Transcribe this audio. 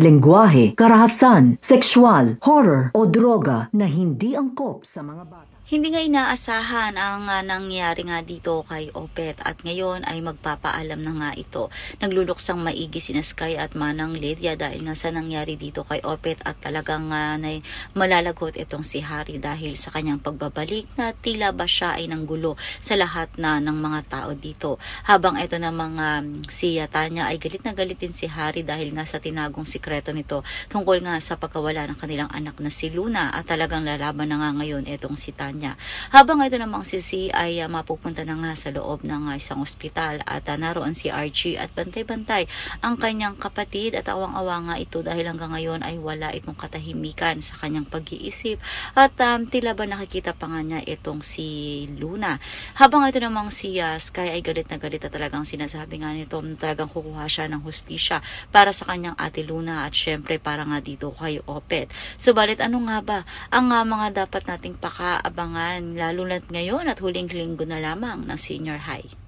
lengguwahe, karahasan, sexual, horror o droga na hindi angkop sa mga bata. Hindi nga inaasahan ang ah, nangyari nga dito kay Opet at ngayon ay magpapaalam na nga ito. Nagluluksang maigi sina Sky at Manang Lydia dahil nga sa nangyari dito kay Opet at talagang nga na malalagot itong si Harry dahil sa kanyang pagbabalik na tila ba siya ay nanggulo sa lahat na ng mga tao dito. Habang ito na mga si Tanya ay galit na galit din si Harry dahil nga sa tinagong sikreto nito tungkol nga sa pagkawala ng kanilang anak na si Luna. At talagang lalaban na nga ngayon itong si Tanya. Habang ito namang si C ay ah, mapupunta na nga sa loob ng ah, isang ospital. At ah, naroon si Archie at bantay-bantay ang kanyang kapatid. At awang-awa nga ito dahil hanggang ngayon ay wala itong katahimikan sa kanyang pag-iisip. At um, tila ba nakikita pa nga niya itong si Luna. Habang ito namang si ah, Sky ay galit na galit at talagang sinasabi nga nito talagang kukuha siya ng hustisya para sa kanyang ate Luna at syempre para nga dito kay Opet. Subalit ano nga ba ang ah, mga dapat nating pakaabangan lalo na't ngayon at huling linggo na lamang ng senior high?